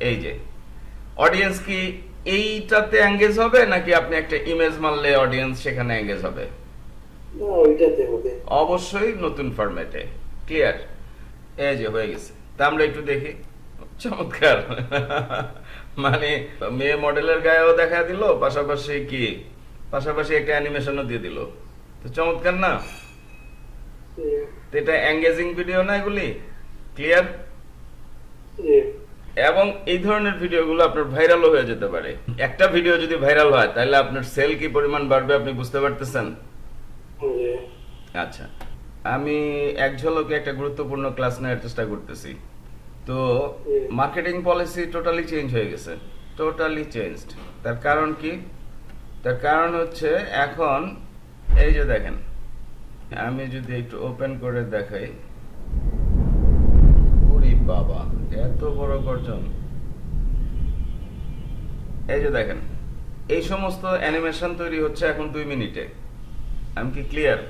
এই যে অডিয়েন্স কি এইটাতে এঙ্গেজ হবে নাকি আপনি একটা ইমেজ মারলে অডিয়েন্স সেখানে এঙ্গেজ হবে? অবশ্যই নতুন ফরম্যাটে ক্লিয়ার এই যে হয়ে গেছে। তা আমরা একটু দেখি। চমৎকার। মানে মেয়ে মডেলের গায়েও দেখা দিল পাশাপাশি কি? পাশাপাশি একটা অ্যানিমেশনও দিয়ে দিল। তো চমৎকার না? এটা এঙ্গেজিং ভিডিও না এগুলি? ক্লিয়ার এবং এই ধরনের ভিডিওগুলো আপনার ভাইরালও হয়ে যেতে পারে। একটা ভিডিও যদি ভাইরাল হয় তাহলে আপনার সেল কি পরিমাণ বাড়বে আপনি বুঝতে পারতেছেন? আচ্ছা আমি এক ঝলকে একটা গুরুত্বপূর্ণ ক্লাস নেওয়ার চেষ্টা করতেছি। তো মার্কেটিং পলিসি টোটালি চেঞ্জ হয়ে গেছে। টোটালি চেঞ্জড তার কারণ কি? তার কারণ হচ্ছে এখন এই যে দেখেন আমি যদি একটু ওপেন করে দেখাই। বাবা এত বড় গর্জন। এই যে দেখেন এই সমস্ত অ্যানিমেশন তৈরি হচ্ছে এখন দুই মিনিটে। আমি কি ক্লিয়ার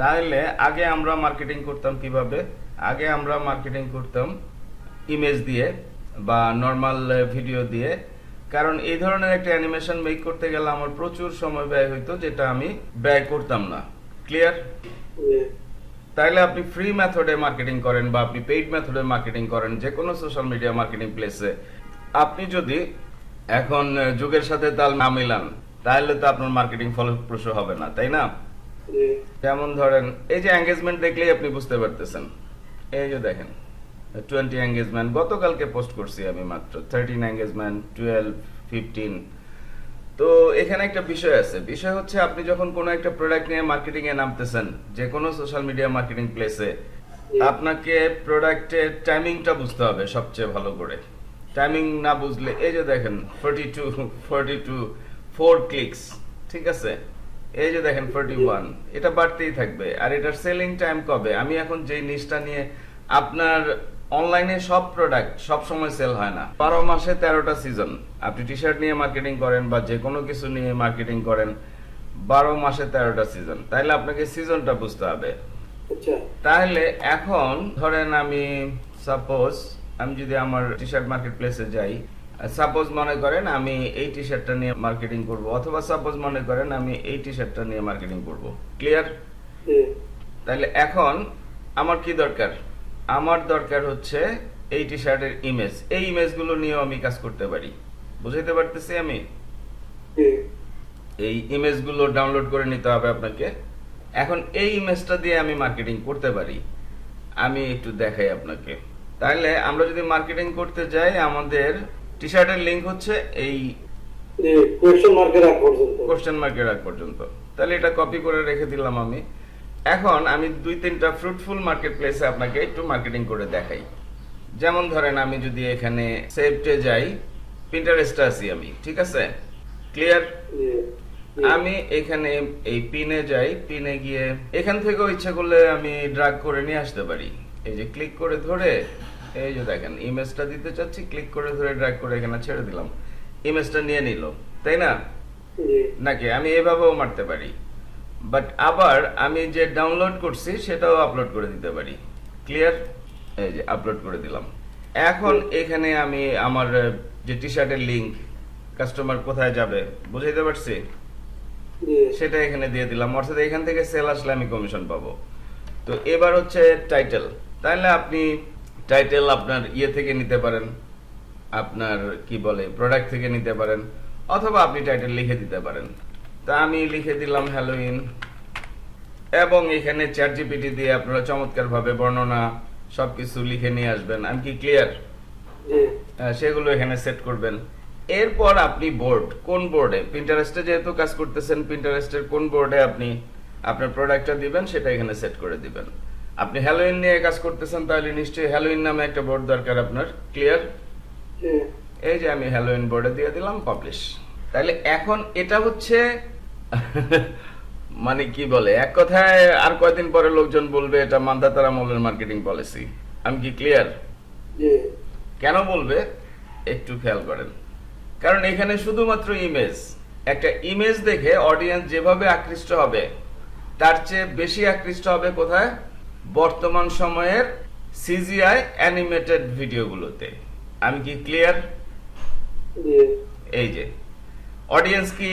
তাহলে আগে আমরা মার্কেটিং করতাম কীভাবে? আগে আমরা মার্কেটিং করতাম ইমেজ দিয়ে বা নর্মাল ভিডিও দিয়ে। কারণ এই ধরনের একটা অ্যানিমেশন মেক করতে গেলে আমার প্রচুর সময় ব্যয় হইতো যেটা আমি ব্যয় করতাম না। ক্লিয়ার তাইলে আপনি ফ্রি মেথডে মার্কেটিং করেন বা আপনি পেইড মেথডে মার্কেটিং করেন যে কোনো সোশ্যাল মিডিয়া মার্কেটিং প্লেসে আপনি যদি এখন যুগের সাথে তাল না মিলান তাহলে তো আপনার মার্কেটিং ফলপ্রসূ হবে না তাই না? যেমন ধরেন এই যে এঙ্গেজমেন্ট দেখলেই আপনি বুঝতে পারতেছেন। এই যে দেখেন টোয়েন্টি এঙ্গেজমেন্ট গতকালকে পোস্ট করছি আমি মাত্র থার্টিন এঙ্গেজমেন্ট টুয়েলভ ফিফটিন তো এখানে একটা বিষয় আছে। বিষয় হচ্ছে আপনি যখন কোনো একটা প্রোডাক্ট নিয়ে মার্কেটিং এ নামতেছেন যে কোনো সোশ্যাল মিডিয়া মার্কেটিং প্লেসে আপনাকে প্রোডাক্টের টাইমিংটা বুঝতে হবে সবচেয়ে ভালো করে। টাইমিং না বুঝলে এই যে দেখেন forty two forty two four clicks ঠিক আছে? এই যে দেখেন ফোরটি ওয়ান এটা বাড়তেই থাকবে। আর এটার সেলিং টাইম কবে? আমি এখন যে নিচটা নিয়ে আপনার অনলাইনে সব প্রোডাক্ট সব সময় সেল হয় না। বারো মাসে তেরোটা সিজন আপনি টি শার্ট নিয়ে মার্কেটিং করেন বা যে কোনো কিছু নিয়ে মার্কেটিং করেন বারো মাসে তেরোটা সিজন তাইলে আপনাকে সিজনটা বুঝতে হবে। আচ্ছা। তাহলে এখন ধরেন আমি সাপোজ আমি যদি আমার টি শার্ট মার্কেট প্লেসে যাই সাপোজ মনে করেন আমি এই টি শার্টটা নিয়ে মার্কেটিং করব অথবা সাপোজ মনে করেন আমি এই টি শার্টটা নিয়ে মার্কেটিং করব। ক্লিয়ার তাহলে এখন আমার কি দরকার? আমার দরকার হচ্ছে এই টি শার্টের ইমেজ এই ইমেজগুলো নিয়েও আমি কাজ করতে পারি। বুঝাইতে পারতেছি আমি? এই ইমেজগুলো ডাউনলোড করে নিতে হবে আপনাকে। এখন এই ইমেজটা দিয়ে আমি মার্কেটিং করতে পারি। আমি একটু দেখাই আপনাকে। তাহলে আমরা যদি মার্কেটিং করতে যাই আমাদের টি শার্টের লিঙ্ক হচ্ছে এই mark এর আগ পর্যন্ত। কোশ্চেন মার্কের আগ পর্যন্ত। তাহলে এটা কপি করে রেখে দিলাম আমি। এখন আমি দুই তিনটা ফ্রুটফুল মার্কেট প্লেসে আপনাকে একটু মার্কেটিং করে দেখাই। যেমন ধরেন আমি যদি এখানে সেভটে যাই পিন্টারেস্টে আছি আমি ঠিক আছে? ক্লিয়ার আমি এখানে এই পিনে যাই পিনে গিয়ে এখান থেকেও ইচ্ছা করলে আমি ড্রাগ করে নিয়ে আসতে পারি। এই যে ক্লিক করে ধরে এই যে দেখেন ইমেজটা দিতে চাচ্ছি ক্লিক করে ধরে ড্রাগ করে এখানে ছেড়ে দিলাম। ইমেজটা নিয়ে নিল তাই না? নাকি আমি এভাবেও মারতে পারি? বাট আবার আমি যে ডাউনলোড করছি সেটাও আপলোড করে দিতে পারি। ক্লিয়ার এই যে আপলোড করে দিলাম। এখন এখানে আমি আমার যে টি শার্টের লিঙ্ক কাস্টমার কোথায় যাবে বুঝাইতে পারছি? সেটা এখানে দিয়ে দিলাম। অর্থাৎ এখান থেকে সেল আসলে আমি কমিশন পাবো। তো এবার হচ্ছে টাইটেল তাহলে আপনি টাইটেল আপনার ইয়ে থেকে নিতে পারেন। আপনার কি বলে প্রোডাক্ট থেকে নিতে পারেন। অথবা আপনি টাইটেল লিখে দিতে পারেন। তা আমি লিখে দিলাম হ্যালোইন এবং এখানে চ্যাট জিপিটি দিয়ে আপনারা চমৎকারভাবে বর্ণনা সবকিছু লিখে নিয়ে আসবেন। আমি কি ক্লিয়ার সেগুলো এখানে সেট করবেন। এরপর আপনি বোর্ড কোন বোর্ডে প্রিন্টারেস্টে যেহেতু কাজ করতেছেন প্রিন্টারেস্টের কোন বোর্ডে আপনি আপনার প্রোডাক্টটা দিবেন সেটা এখানে সেট করে দিবেন। আপনি হ্যালোইন নিয়ে কাজ করতেছেন তাহলে নিশ্চয়ই হ্যালোইন নামে একটা বোর্ড দরকার আপনার। ক্লিয়ার এই যে আমি হ্যালোইন বোর্ডে দিয়ে দিলাম পাবলিশ তাহলে এখন এটা হচ্ছে মানে কি বলে? এক কথায় আর কয়দিন পরে লোকজন বলবে এটা মান্দাতারা মলের মার্কেটিং পলিসি আমি কি ক্লিয়ার কেন বলবে? একটু খেয়াল করেন। কারণ এখানে শুধুমাত্র ইমেজ একটা ইমেজ দেখে অডিয়েন্স যেভাবে আকৃষ্ট হবে তার চেয়ে বেশি আকৃষ্ট হবে কোথায়? বর্তমান সময়ের সিজিআই অ্যানিমেটেড ভিডিওগুলোতে আমি কি ক্লিয়ার এই যে অডিয়েন্স কি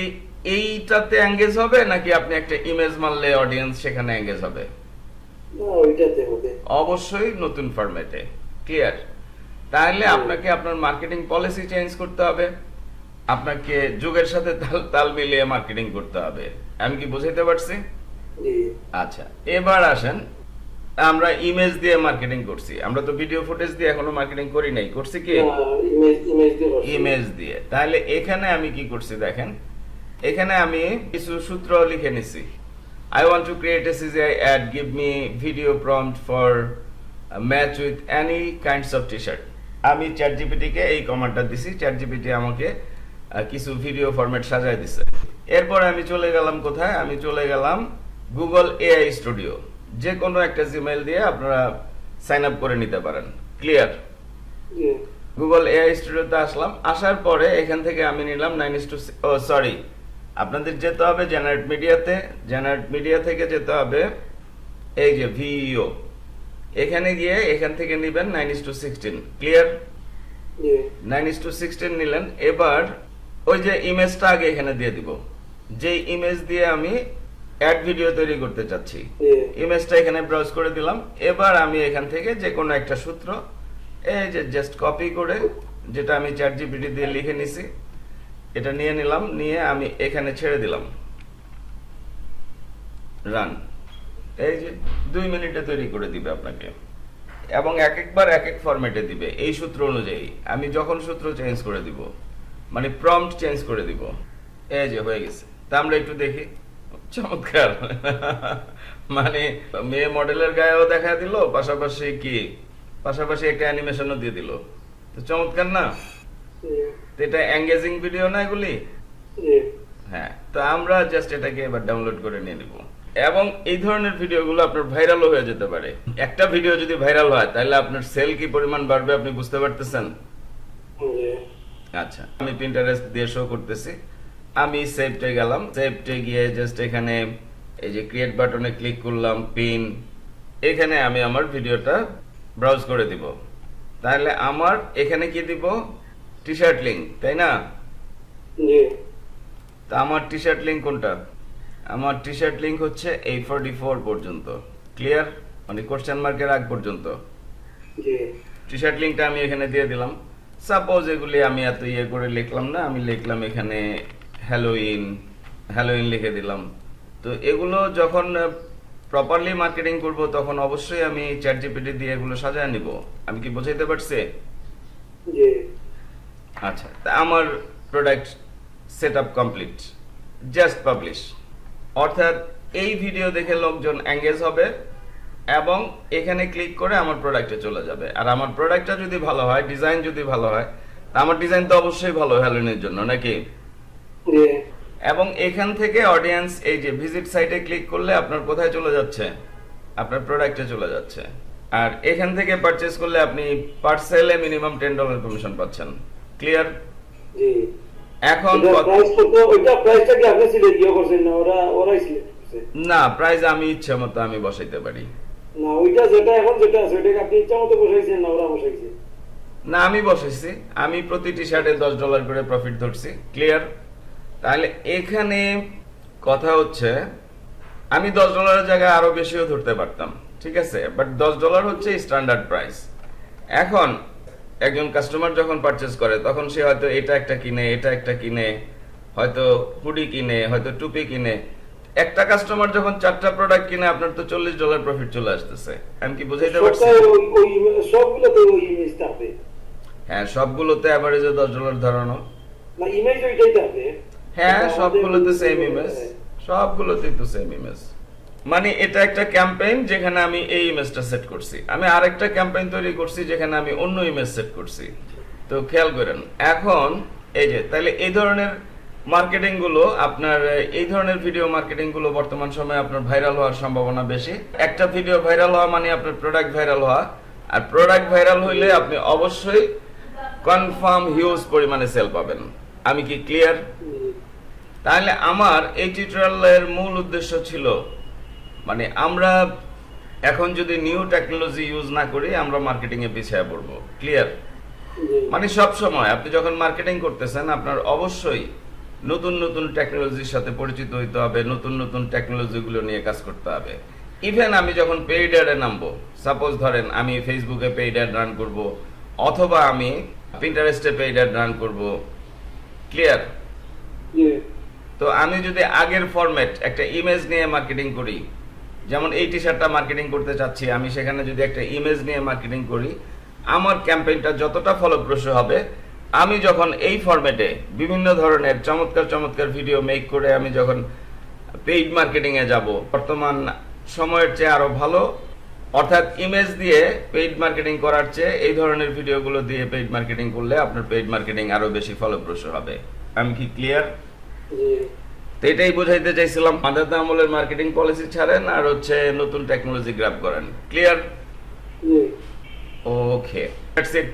এইটাতে এঙ্গেজ হবে নাকি আপনি একটা ইমেজ মারলে অডিয়েন্স সেখানে এঙ্গেজ হবে? অবশ্যই নতুন ফরম্যাটে ক্লিয়ার তাহলে আপনাকে আপনার মার্কেটিং পলিসি চেঞ্জ করতে হবে। আপনাকে যুগের সাথে তাল তাল মিলিয়ে মার্কেটিং করতে হবে। আমি কি বুঝাইতে পারছি? আচ্ছা এবার আসেন। আমরা ইমেজ দিয়ে মার্কেটিং করছি। আমরা তো ভিডিও ফুটেজ দিয়ে এখনও মার্কেটিং করি নাই। করছি কি? ইমেজ। ইমেজ দিয়ে। তাহলে এখানে আমি কি করছি দেখেন? এখানে আমি কিছু সূত্র লিখে নিছি। I want to create a CGI ad give me video prompt for match with any kinds of T shirt আমি চ্যাট জিপিটিকে এই কমান্ডটা দিছি। চ্যাট জিপিটি আমাকে কিছু ভিডিও ফরম্যাট সাজায় দিছে। এরপর আমি চলে গেলাম কোথায়? আমি চলে গেলাম গুগল এআই স্টুডিও যে কোনো একটা জিমেইল দিয়ে আপনারা সাইন আপ করে নিতে পারেন। ক্লিয়ার গুগল এআই স্টুডিওতে আসলাম। আসার পরে এখান থেকে আমি নিলাম নাইন ইস টু সরি আপনাদের যেতে হবে জেনারেট মিডিয়াতে জেনারেট মিডিয়া থেকে যেতে হবে এই যে ভিইও। এখানে গিয়ে এখান থেকে নেবেন nine is to sixteen clear nine is to sixteen নিলেন। এবার ওই যে ইমেজটা আগে এখানে দিয়ে দিব। যে ইমেজ দিয়ে আমি অ্যাড ভিডিও তৈরি করতে চাচ্ছি। ইমেজটা এখানে ব্রাউজ করে দিলাম। এবার আমি এখান থেকে যে কোনো একটা সূত্র এই যে জাস্ট কপি করে যেটা আমি চ্যাট জিপিটি দিয়ে লিখে নিছি। এটা নিয়ে নিলাম, নিয়ে আমি এখানে ছেড়ে দিলাম। রান এই যে দুই মিনিটে তৈরি করে দিবে আপনাকে। এবং এক একবার এক এক ফরম্যাটে দিবে। এই সূত্র অনুযায়ী। আমি যখন সূত্র চেঞ্জ করে দিব মানে প্রম্পট চেঞ্জ করে দিব, এই যে হয়ে গেছে। তা আমরা একটু দেখি। চমৎকার। মানে মেয়ে মডেলের গায়েও দেখা দিল, পাশাপাশি কি? পাশাপাশি একটা অ্যানিমেশনও দিয়ে দিল। তো চমৎকার না? এটা এঙ্গেজিং ভিডিও না এগুলি? হ্যাঁ তো আমরা জাস্ট এটাকে এবার ডাউনলোড করে নিয়ে নিব। এবং এই ধরনের ভিডিওগুলো আপনার ভাইরালও হয়ে যেতে পারে। একটা ভিডিও যদি ভাইরাল হয় তাহলে আপনার সেল কি পরিমাণ বাড়বে আপনি বুঝতে পারতেছেন? আচ্ছা আমি প্রিন্টারেস্ট দিয়ে শো করতেছি। আমি সেভটে গেলাম। সেভটে গিয়ে জাস্ট এখানে এই যে ক্রিয়েট বাটনে ক্লিক করলাম পিন এখানে আমি আমার ভিডিওটা ব্রাউজ করে দিব। তাহলে আমার এখানে কি দিব? টি শার্ট লিঙ্ক তাই না? তা আমার টি শার্ট লিঙ্ক কোনটা? আমার টি শার্ট লিঙ্ক হচ্ছে এই ফোরটি ফোর পর্যন্ত। ক্লিয়ার মানে কোশ্চেন মার্কের আগ পর্যন্ত। টি শার্ট লিঙ্কটা আমি এখানে দিয়ে দিলাম। সাপোজ এগুলি আমি এত ইয়ে করে লিখলাম না আমি লিখলাম এখানে হ্যালোইন হ্যালোইন লিখে দিলাম। তো এগুলো যখন প্রপারলি মার্কেটিং করব তখন অবশ্যই আমি চ্যাট জিপিটি দিয়ে এগুলো সাজায় নিব। আমি কি বোঝাইতে পারছি? আচ্ছা। তা আমার product set up complete just publish অর্থাৎ এই ভিডিও দেখে লোকজন এঙ্গেজ হবে এবং এখানে ক্লিক করে আমার প্রোডাক্টে চলে যাবে। আর আমার প্রোডাক্টটা যদি ভালো হয় ডিজাইন যদি ভালো হয় তা আমার ডিজাইন তো অবশ্যই ভালো হ্যালোনের জন্য নাকি? জি। এবং এখান থেকে অডিয়েন্স এই যে ভিজিট সাইটে ক্লিক করলে আপনার কোথায় চলে যাচ্ছে? আপনার প্রোডাক্টে চলে যাচ্ছে। আর এখান থেকে পারচেজ করলে আপনি পার্সেলে মিনিমাম টেন ডলার কমিশন পাচ্ছেন। ক্লিয়ার এখন না? প্রাইস আমি ইচ্ছে মতো আমি বসাইতে পারি। না ওইটা যেটা এখন যেটা আছে ওইটাকে আপনি ইচ্ছা মতো বসাইছেন না ওরা বসাইছে? না আমি বসাইছি। আমি প্রতি টি শার্টে দশ ডলার করে প্রফিট ধরছি। ক্লিয়ার তাহলে এখানে কথা হচ্ছে আমি দশ ডলারের জায়গায় আরও বেশিও ধরতে পারতাম ঠিক আছে? বাট দশ ডলার হচ্ছে স্ট্যান্ডার্ড প্রাইস এখন একজন কাস্টমার যখন পারচেস করে তখন সে হয়তো এটা একটা কিনে এটা একটা কিনে হয়তো হুডি কিনে হয়তো টুপি কিনে। একটা কাস্টমার যখন চারটা প্রোডাক্ট কিনে আপনার তো চল্লিশ ডলার প্রফিট চলে আসতেছে। আমি কি বুঝাইতে পারছি? সবগুলোতে ওই ইমেজটা হবে হ্যাঁ সবগুলোতে অ্যাভারেজে দশ ডলার ধরানো। না ইমেজ ওইটাই থাকবে। হ্যাঁ সবগুলোতে সেম ইমেজ সবগুলোতেই তো সেম ইমেজ মানে এটা একটা ক্যাম্পেইন যেখানে আমি এই ইমেজটা সেট করছি। আমি আরেকটা ক্যাম্পেইন তৈরি করছি যেখানে আমি অন্য ইমেজ সেট করছি। তো খেয়াল করেন, এখন এই যে, তাহলে এই ধরনের মার্কেটিংগুলো আপনার, এই ধরনের ভিডিও মার্কেটিংগুলো বর্তমান সময়ে আপনার ভাইরাল হওয়ার সম্ভাবনা বেশি। একটা ভিডিও ভাইরাল হওয়া মানে আপনার প্রোডাক্ট ভাইরাল হওয়া। আর প্রোডাক্ট ভাইরাল হইলে আপনি অবশ্যই কনফার্ম হিউজ পরিমাণে সেল পাবেন। আমি কি ক্লিয়ার। তাহলে আমার এই টিউটোরিয়ালের মূল উদ্দেশ্য ছিল মানে আমরা এখন যদি নিউ টেকনোলজি ইউজ না করি আমরা মার্কেটিং এ পিছিয়ে পড়ব। ক্লিয়ার মানে সব সময় আপনি যখন মার্কেটিং করতেছেন আপনার অবশ্যই নতুন নতুন টেকনোলজির সাথে পরিচিত হইতে হবে নতুন নতুন টেকনোলজিগুলো নিয়ে কাজ করতে হবে। ইভেন আমি যখন পেইড অ্যাডে নামবো সাপোজ ধরেন আমি ফেসবুকে পেইড অ্যাড রান করব অথবা আমি পিন্টারেস্টে পেইড অ্যাড রান করব। ক্লিয়ার তো আমি যদি আগের ফরম্যাট একটা ইমেজ নিয়ে মার্কেটিং করি যেমন এই টি শার্টটা মার্কেটিং করতে চাচ্ছি, আমি সেখানে যদি একটা ইমেজ নিয়ে মার্কেটিং করি, আমার ক্যাম্পেইনটা যতটা ফলপ্রসূ হবে, আমি যখন এই ফরম্যাটে বিভিন্ন ধরনের চমৎকার চমৎকার ভিডিও মেক করে আমি যখন পেইড মার্কেটিং এ যাব, বর্তমান সময়ের চেয়ে আরও ভালো, অর্থাৎ ইমেজ দিয়ে পেইড মার্কেটিং করার চেয়ে এই ধরনের ভিডিওগুলো দিয়ে পেইড মার্কেটিং করলে আপনার পেইড মার্কেটিং আরও বেশি ফলপ্রসূ হবে। আমি কি ক্লিয়ার তো এটাই বোঝাইতে চাইছিলাম। মাদার আমলের মার্কেটিং পলিসি ছাড়েন আর হচ্ছে নতুন টেকনোলজি গ্রাব করেন। ক্লিয়ার জি। ওকে দ্যাটস ইট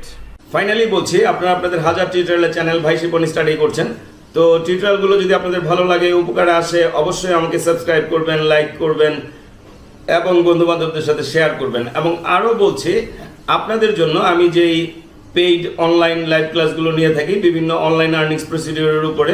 ফাইনালি বলছি আপনারা আপনাদের হাজার টিউটোরিয়ালের চ্যানেল ভাই শিপন স্টাডি করছেন। তো টিউটোরিয়ালগুলো যদি আপনাদের ভালো লাগে উপকারে আসে অবশ্যই আমাকে সাবস্ক্রাইব করবেন লাইক করবেন এবং বন্ধু বান্ধবদের সাথে শেয়ার করবেন। এবং আরও বলছি আপনাদের জন্য আমি যেই পেইড অনলাইন লাইভ ক্লাসগুলো নিয়ে থাকি বিভিন্ন অনলাইন আর্নিংস প্রসিডিওরের উপরে